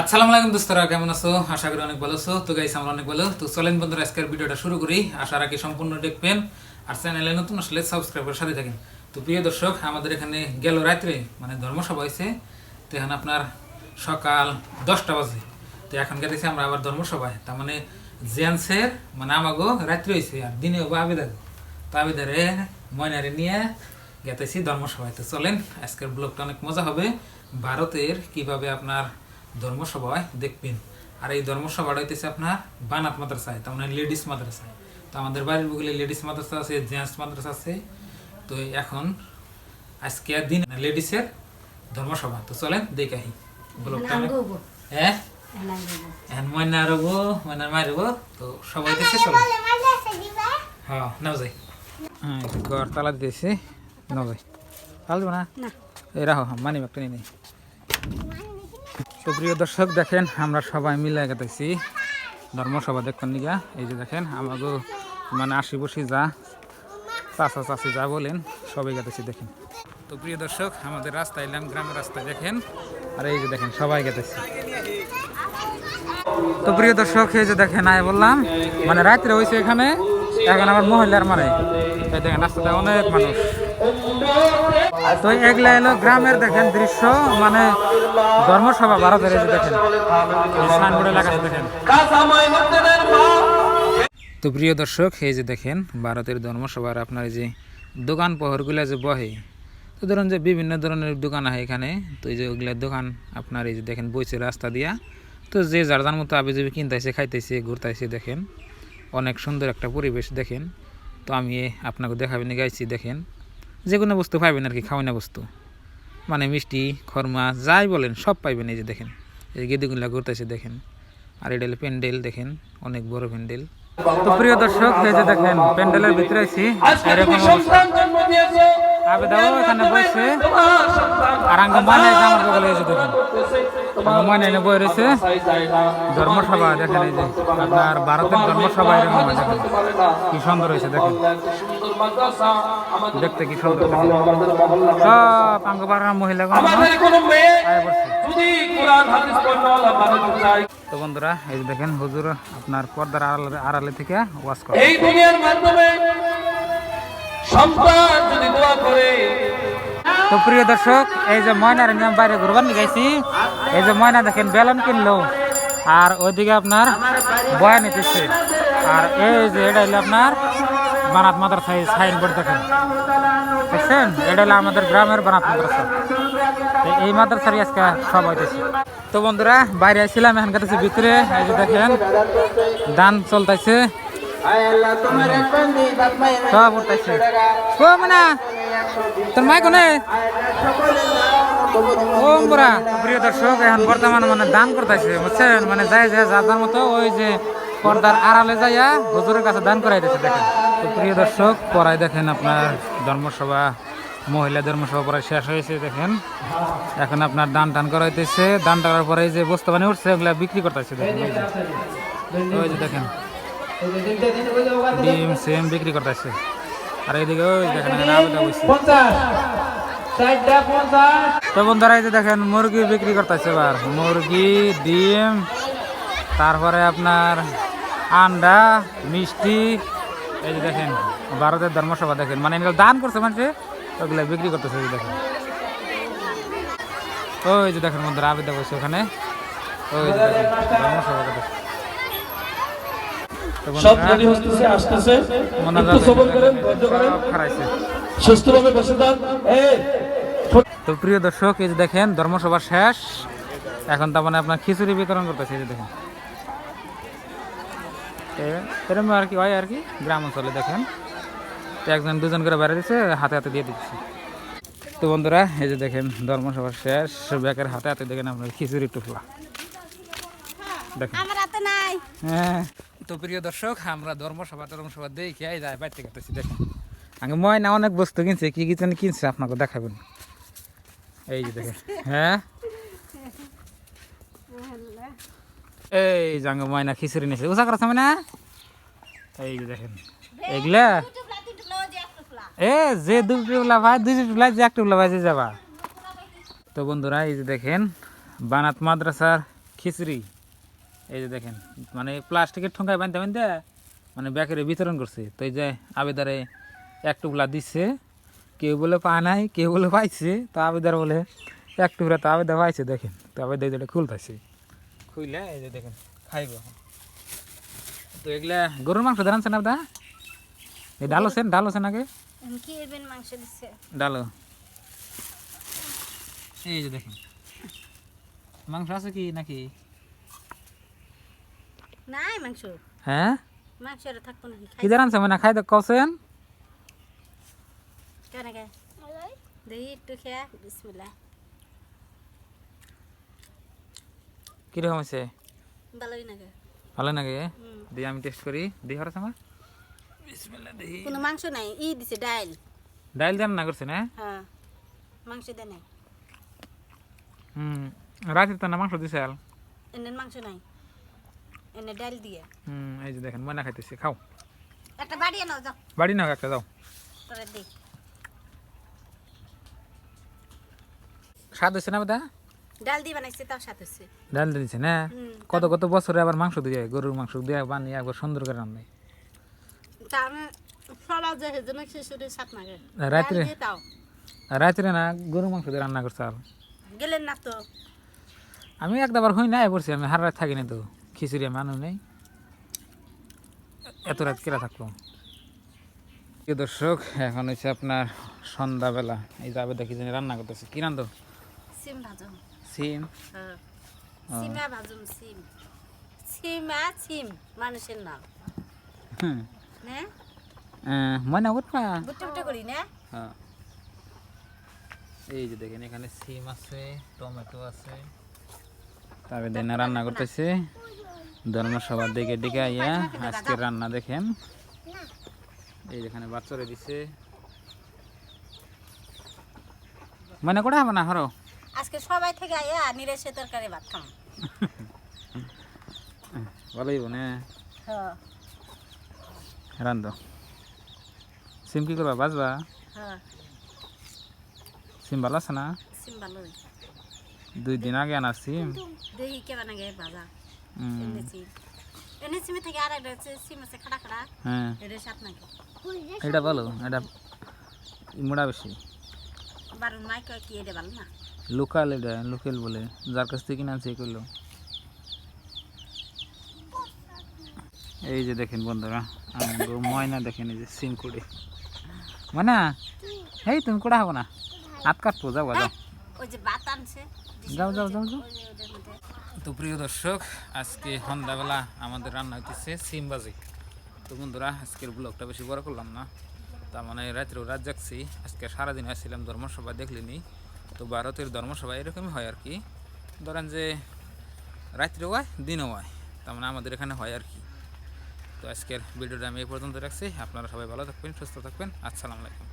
আসসালামু আলাইকুম দোস্তরা কেমন আছো? আশা করি অনেক ভালো আছো। তো গাইস আমরা অনেক ভালো। তো চলেন বন্ধুরা, আজকের ভিডিওটা শুরু করি। আশা রাখি সম্পূর্ণ দেখবেন। আর চ্যানেলে নতুন আসলে সাবস্ক্রাইব করে সাথে থাকেন। তো প্রিয় দর্শক, আমাদের এখানে গেল রাত্রে মানে ধর্মসভা হয়েছে। তো এখন আপনার সকাল দশটা বাজে। তো এখন গেতেছি আমরা আবার ধর্মসভায়। তার মানে জেন্টসের মানে আমাগো রাত্রি হয়েছে, আর দিনে হব আবেদন তো আবেদারে ময়নারে নিয়ে গেতেছি ধর্মসভায়। তো চলেন, আজকের ব্লগটা অনেক মজা হবে। ভারতের কীভাবে আপনার ধর্মসভায় দেখবেন। আর এই ধর্মসভাটা হইতেছে আপনার বানাত মাদ্রাসায় তার মানে লেডিস মাদ্রাসায়। তো আমাদের বাড়ির বগলে লেডিস মাদ্রাসা আছে জেন্টস মাদ্রাসা আছে। তো এখন আজকে আর দিন লেডিসের ধর্মসভা। তো চলেন দেখাই ব্লগটা হ্যাঁ? এখন ময়না রবো ময়নার মায়ের রবো তো সবাই দেখছে? চলো হ্যাঁ নাও যাই। হ্যাঁ ঘর তালা দিতেছি। নাও যাই। তালা না? এই রাখো মানি ব্যাগটা নিয়ে নেই সুপ্রিয় দর্শক, দেখেন আমরা সবাই মিলে গেতেছি ধর্মসভা দেখবেন নিগা এই যে দেখেন আমাকে মানে আশি বসি যা চাষা চাষি যা বলেন সবাই গেতেছি দেখেন। তো প্রিয় দর্শক, আমাদের রাস্তায় এলাম গ্রামের রাস্তায় দেখেন। আর এই যে দেখেন, সবাই গেতেছি তো প্রিয় দর্শক, এই যে দেখেন, আয় বললাম মানে রাত্রে হয়েছে এখানে, এখন আবার মহিলার মানে। দেখেন, রাস্তাতে অনেক মানুষ। তো এগুলা এলো গ্রামের দেখেন দৃশ্য মানে ধর্মসভা ভারতের দেখেন তো প্রিয় দর্শক, এই যে দেখেন, ভারতের ধর্মসভার আপনার যে দোকান পহরগুলা যে বহে, তো ধরুন যে বিভিন্ন ধরনের দোকান আছে এখানে, তো এই যে ওগুলা দোকান আপনার এই যে দেখেন, বইছে রাস্তা দিয়া। তো যে যার যার মতো আবে যাবে কিনতেছে খাইতেছে ঘুরতেছে দেখেন, অনেক সুন্দর একটা পরিবেশ দেখেন। তো আমি আপনাকে দেখাবেন, গাইছি, দেখেন। যে কোনো বস্তু পাইবেন আর কি খাওয়ানো বস্তু। মানে মিষ্টি, খরমা, যাই বলেন, সব পাইবেন এই যে দেখেন। এই গেদিগুলা ঘুরতেছে দেখেন। আর এটা হলো প্যান্ডেল দেখেন, অনেক বড় প্যান্ডেল। তো প্রিয় দর্শক, এই যে দেখেন, প্যান্ডেলের ভিতরে আছি, এরকম অবস্থা। এখানে বসে। আর আঙ্গ ময়না আমার বগলে এসে দেখেন। আঙ্গ এনে বই রয়েছে। ধর্মসভা দেখেন এই যে। আপনার ভারতের ধর্মসভা এরকম দেখেন। কি সুন্দর হয়েছে দেখেন। দেখতে কি সুন্দর সব আঙ্গ পাড়ার মহিলা তো বন্ধুরা এই যে দেখেন হুজুর আপনার পর্দার আড়ালে আড়ালে থেকে ওয়াজ করে। এই দুনিয়ার মাধ্যমে সন্তান যদি দোয়া করে। তো প্রিয় দর্শক, এই যে ময়নার নিয়ম বাইরে ঘুরবার নিয়ে গেছি এই যে ময়না দেখেন, বেলুন কিনলো। আর ওইদিকে আপনার বয়া নিতেছে আর এই যে এটা হলো আপনার বানাত মাদ্রাসা এই সাইনবোর্ড দেখেন। দেখছেন? এটা হলো আমাদের গ্রামের বানাত মাদ্রাসা। এই মাদ্রাসারই আজকে সব হইতেছে। তো বন্ধুরা, বাইরে আসছিলাম এখন কাছে ভিতরে। এই যে দেখেন দান চলতেছে। প্রিয় দর্শক, এখন বর্তমানে মানে দান করতেছে, বুঝছেন? মানে যাই যায় যার মতো ওই যে পর্দার আড়ালে যাইয়া হুজুরের কাছে দান করাই দিচ্ছে দেখেন। তো প্রিয় দর্শক পড়াই দেখেন আপনার ধর্মসভা, মহিলা ধর্মসভা পড়াই শেষ হয়েছে, দেখেন। এখন আপনার দান টান করাইতেছে। দান টানার পরে যে বস্তু বানিয়ে উঠছে, ওগুলা বিক্রি করতেছে, দেখেন। ওই যে দেখেন। ডিম সেম বিক্রি করতেছে। আর এইদিকে ওই দেখেন তো বন্ধুরা এই যে দেখেন মুরগি বিক্রি করতেছে এবার। মুরগি ডিম তারপরে আপনার আন্ডা মিষ্টি। এই যে দেখেন ভারতের ধর্মসভা দেখেন। মানে এগুলো দান করছে মানুষে ওগুলো বিক্রি করতেছে এই দেখেন। ওই যে দেখেন বন্ধুরা আবেদা বসে ওখানে। ওই যে দেখেন ধর্মসভা সব রেডি হচ্ছে আসতেছে। একটু সবর করেন ধৈর্য করেন সুস্থভাবে বসে যান। এই তো প্রিয় দর্শক এই যে দেখেন ধর্মসভা শেষ। এখন তার মানে আপনার খিচুড়ি বিতরণ করতেছে এই যে দেখেন। এরকম আর কি হয় আর কি গ্রাম অঞ্চলে দেখেন। তো একজন দুজন করে বেড়ে দিচ্ছে হাতে হাতে দিয়ে দিচ্ছে। তো বন্ধুরা এই যে দেখেন ধর্মসভা শেষ ব্যাকের হাতে হাতে দেখেন আপনার খিচুড়ি টুকলা। দেখেন। হ্যাঁ। তো প্রিয় দর্শক, আমরা ধর্মসভা ধর্মসভা দেখে এই যাই বাইরে কাটতেছি দেখেন। আগে ময়না অনেক বস্তু কিনছে, কি কি জানি কিনছে, আপনাকে দেখাবেন। এই যে দেখেন হ্যাঁ? এই জাঙ্গ ময়না খিচুড়ি নিয়েছে উষা করা না এই যে দেখেন, এগুলা? এ, যে টুকলা ভাই, দুই টুকলা যে এক টুকলা ভাই, যে যাবা। তো বন্ধুরা, এই যে দেখেন, বানাত মাদ্রাসার খিচুড়ি। এই যে দেখেন মানে প্লাস্টিকের ঠোঙ্গায় বাঁধতে বাঁধতে মানে ব্যাকেরে বিতরণ করছে। তো এই যে আবেদারে এক টুকলা দিচ্ছে কেউ বলে পায় নাই কেউ বলে পাইছে তো আবেদার বলে এক টুকরা তো আবেদা পাইছে দেখেন। তো আবেদা এটা খুলতেছে। খুইলে এই যে দেখেন খাইব তো এগুলা গরুর মাংস দাঁড়ানছেন আবেদা এই আগে? আমি কি এবেন মাংস দিচ্ছে ডালো। এই যে দেখেন। মাংস আছে কি নাকি? নাই মাংস। হ্যাঁ মাংস আর থাকব নাকি কি দাঁড়ানছে মানে খাই দেখ কছেন কেন কে? দেখি একটু খেয়া বিসমিল্লা কীরকম হয়েছে ভালোই নাকি ভালো হুম। দিয়ে আমি টেস্ট করি। দিয়ে হরাস আমার বিসমিল্লাহ দেখি কোনো মাংস নাই ই দিছে ডাইল। ডাইল দেন না করছে না হ্যাঁ মাংস দেয় নাই। হুম রাতে তো না মাংস দিছে আল? এনে মাংস নাই। এনে ডাইল দিয়ে। হুম এই যে দেখেন ময়না খাইতেছে খাও। একটা বাড়ি এনো যাও। বাড়ি নাও একটা দাও তোরা দেখ স্বাদ হয়েছে না ডাল দিয়ে বানাইছে তাও হচ্ছে ডাল দিয়েছে না? কত কত বছরে আবার মাংস দিয়ে গরুর মাংস দিয়ে বানিয়ে একবার সুন্দর করে রান্নায়? রাত্রে? ডাল রাত্রে না গরুর মাংস দিয়ে রান্না করছে আর। গেলেন না তো। আমি একবার হই নাই পড়ছি আমি হার রাত থাকি না তো। খিচুড়ি আমি আনু নেই। এত রাত কেরা থাকব প্রিয় দর্শক এখন হচ্ছে আপনার সন্ধ্যাবেলা। এই যাবে দেখি জানি রান্না করতেছে। কি রান্ধো? সিম ভাজুম। সিম? হ্যাঁ। সিমা ভাজুম সিম। সিমা সিম মানুষের নাম। হুম। না। আহ, ময়না উঠবা বুটে বুটে করি না। হ্যাঁ। এই যে দেখেন এখানে সিম আছে টমেটো আছে। দেন রান্না করতেছে। ধর্মসভার দিকে দিকে আইয়া আজকে রান্না দেখেন। এই যেখানে বাচ্চারে দিছে। মানে কটা হবে না হরো। আজকে সবাই থেকে আয়া নিরেশে তরকারি ভাত খাম ভালোই না? হ্যাঁ। রান্ধ। সিম কি করবা? বাজবা? হ্যাঁ। সিম ভালো আছে না? সিম ভালোই দুই দিন আগে আনা সিম। দেখি কেমন আগে ভাজা হুম, এনে সিম এনে সিমে থেকে আর একটা হচ্ছে সিম আছে খাড়া খাড়া হ্যাঁ। এটা সাত নাকি এটা ভালো এটা মোড়া বেশি বারণ মাই কি এটা ভালো না লোকাল এটা লোকাল বলে যার কাছ থেকে কিনে করল এই যে দেখেন বন্ধুরা আমগো ময়না দেখেন এই যে সিম কুড়ি। মানে এই তুমি কুড়া হব না? হাত কাটবো যাও যাও। যাও, যাও, যাও, যাও। তো প্রিয় দর্শক, আজকে সন্ধ্যাবেলা আমাদের রান্না হইতেছে সিম বাজি। তো বন্ধুরা, আজকের ব্লগটা বেশি বড় করলাম না। তার মানে রাত্রেও রাত জাগছি, আজকে সারাদিন আসছিলাম ধর্মসভা দেখলিনি। তো ভারতের ধর্মসভা এরকমই হয় আর কি। ধরেন যে রাত্রেও হয়, দিনও হয়। তার মানে আমাদের এখানে হয় আর কি। তো আজকের ভিডিওটা আমি এই পর্যন্ত রাখছি। আপনারা সবাই ভালো থাকবেন, সুস্থ থাকবেন। আসসালামু আলাইকুম।